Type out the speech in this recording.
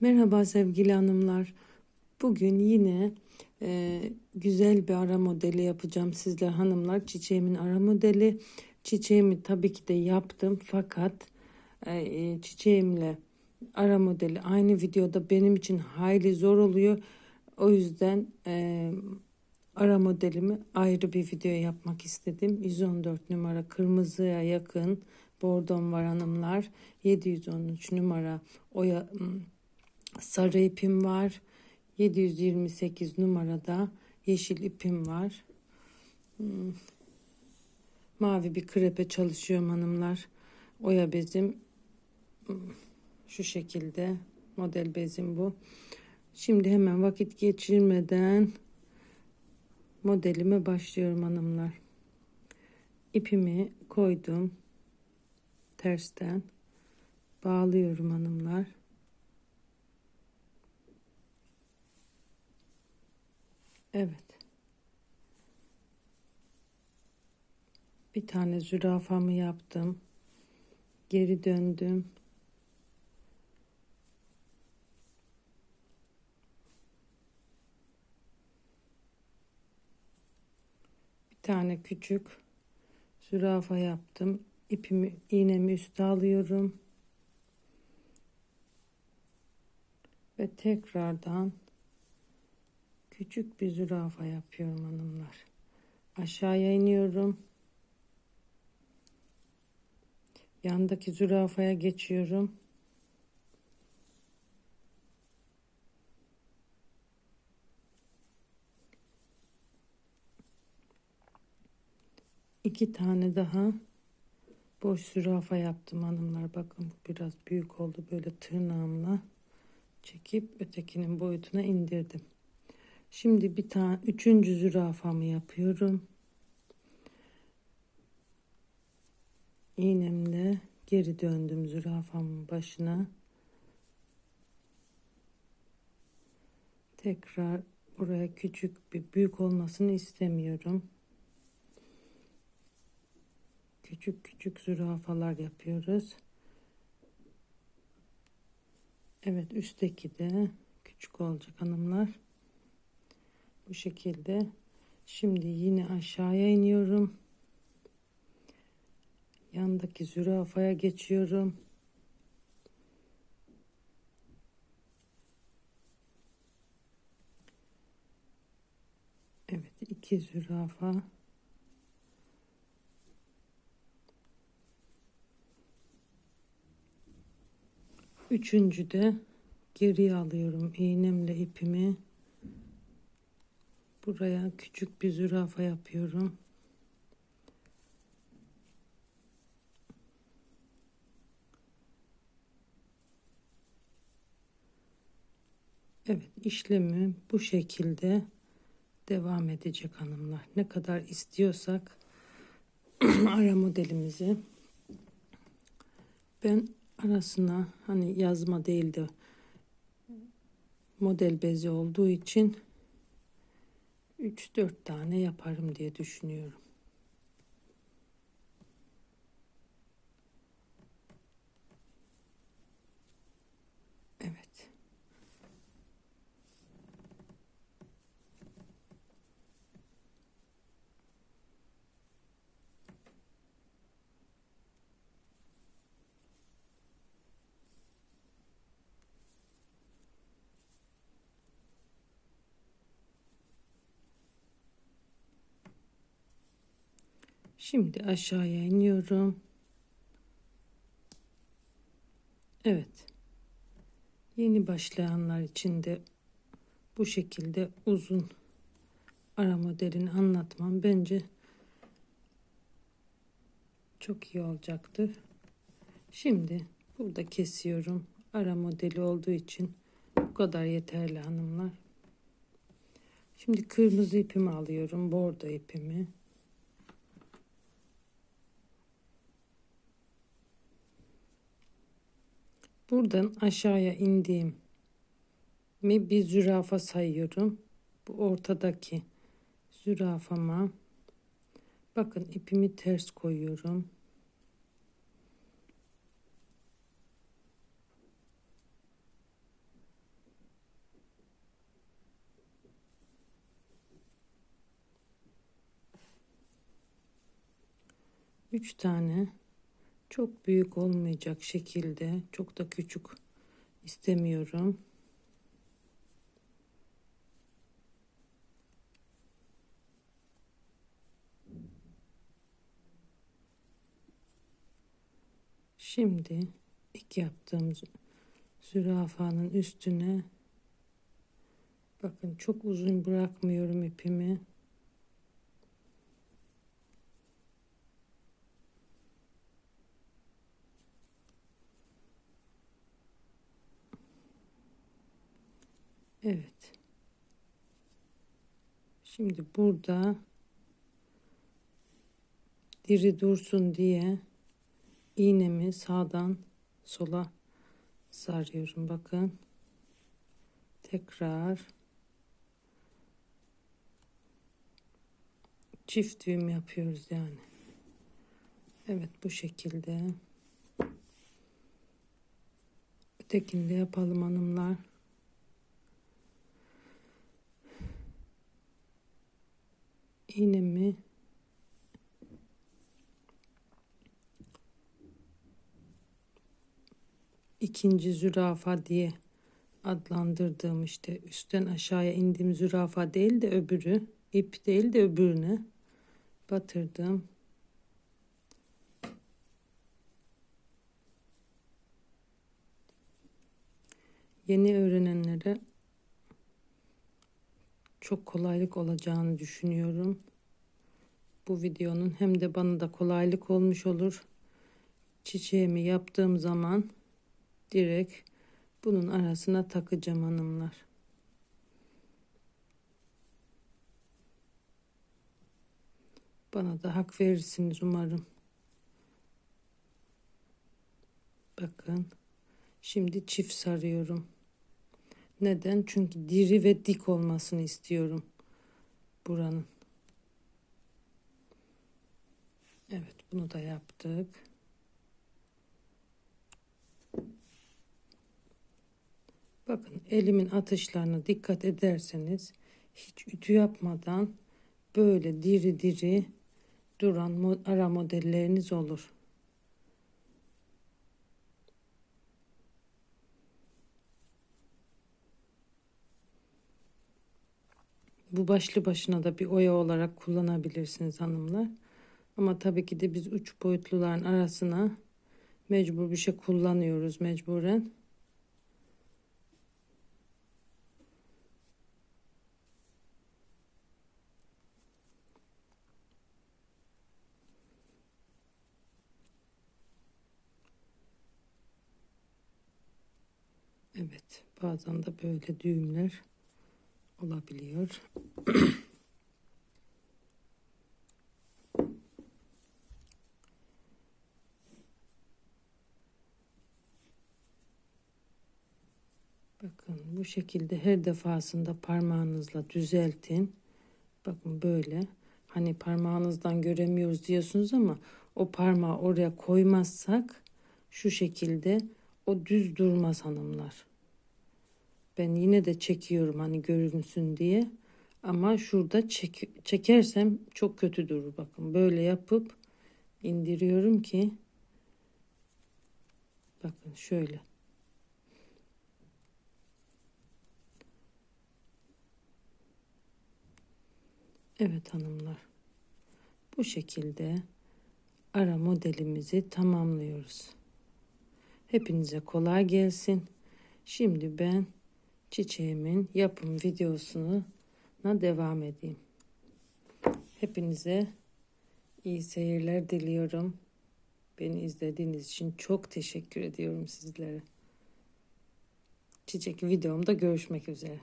Merhaba sevgili hanımlar. Bugün yine e, güzel bir ara modeli yapacağım sizler hanımlar. Çiçeğimin ara modeli. Çiçeğimi tabii ki de yaptım fakat e, e, çiçeğimle ara modeli aynı videoda benim için hayli zor oluyor. O yüzden e, ara modelimi ayrı bir video yapmak istedim. 114 numara kırmızıya yakın bordom var hanımlar. 713 numara oya sarı ipim var. 728 numarada yeşil ipim var. Hmm. Mavi bir krepe çalışıyorum hanımlar. Oya bezim hmm, şu şekilde. Model bezim bu. Şimdi hemen vakit geçirmeden modelime başlıyorum hanımlar. İpimi koydum. Tersten bağlıyorum hanımlar. Evet. Bir tane zürafamı yaptım. Geri döndüm. Bir tane küçük zürafa yaptım. İpimi, iğnemi üste alıyorum. Ve tekrardan küçük bir zürafa yapıyorum hanımlar. Aşağıya iniyorum. Yandaki zürafaya geçiyorum. İki tane daha boş zürafa yaptım hanımlar. Bakın biraz büyük oldu böyle tırnağımla çekip ötekinin boyutuna indirdim. Şimdi bir tane üçüncü zürafamı yapıyorum. İğnemle geri döndüm zürafamın başına. Tekrar buraya küçük bir büyük olmasını istemiyorum. Küçük küçük zürafalar yapıyoruz. Evet üstteki de küçük olacak hanımlar. Bu şekilde. Şimdi yine aşağıya iniyorum. Yandaki zürafaya geçiyorum. Evet iki zürafa. Üçüncü de geriye alıyorum iğnemle ipimi. Buraya küçük bir zürafa yapıyorum. Evet işlemi bu şekilde devam edecek hanımlar. Ne kadar istiyorsak ara modelimizi ben arasına hani yazma değil de model bezi olduğu için 3-4 tane yaparım diye düşünüyorum. Evet. Şimdi aşağıya iniyorum. Evet. Yeni başlayanlar için de bu şekilde uzun ara modelini anlatmam bence çok iyi olacaktır. Şimdi burada kesiyorum. Ara modeli olduğu için bu kadar yeterli hanımlar. Şimdi kırmızı ipimi alıyorum. Bordo ipimi. Buradan aşağıya indiğim mi bir zürafa sayıyorum. Bu ortadaki zürafama bakın ipimi ters koyuyorum. Üç tane çok büyük olmayacak şekilde çok da küçük istemiyorum. Şimdi ilk yaptığım zürafanın üstüne bakın çok uzun bırakmıyorum ipimi. Evet. Şimdi burada diri dursun diye iğnemi sağdan sola sarıyorum. Bakın. Tekrar. Çift düğüm yapıyoruz yani. Evet bu şekilde. Ötekini de yapalım hanımlar iğnemi ikinci zürafa diye adlandırdığım işte üstten aşağıya indiğim zürafa değil de öbürü ip değil de öbürüne batırdım. Yeni öğrenenlere çok kolaylık olacağını düşünüyorum. Bu videonun hem de bana da kolaylık olmuş olur. Çiçeğimi yaptığım zaman direkt bunun arasına takacağım hanımlar. Bana da hak verirsiniz umarım. Bakın. Şimdi çift sarıyorum. Neden? Çünkü diri ve dik olmasını istiyorum buranın. Evet bunu da yaptık. Bakın elimin atışlarına dikkat ederseniz hiç ütü yapmadan böyle diri diri duran ara modelleriniz olur. Bu başlı başına da bir oya olarak kullanabilirsiniz hanımlar. Ama tabii ki de biz üç boyutluların arasına mecbur bir şey kullanıyoruz mecburen. Evet bazen de böyle düğümler olabiliyor. Bakın bu şekilde her defasında parmağınızla düzeltin. Bakın böyle. Hani parmağınızdan göremiyoruz diyorsunuz ama o parmağı oraya koymazsak şu şekilde o düz durmaz hanımlar. Ben yine de çekiyorum hani görünsün diye. Ama şurada çek, çekersem çok kötü durur. Bakın böyle yapıp indiriyorum ki bakın şöyle. Evet hanımlar. Bu şekilde ara modelimizi tamamlıyoruz. Hepinize kolay gelsin. Şimdi ben çiçeğimin yapım videosuna devam edeyim. Hepinize iyi seyirler diliyorum. Beni izlediğiniz için çok teşekkür ediyorum sizlere. Çiçek videomda görüşmek üzere.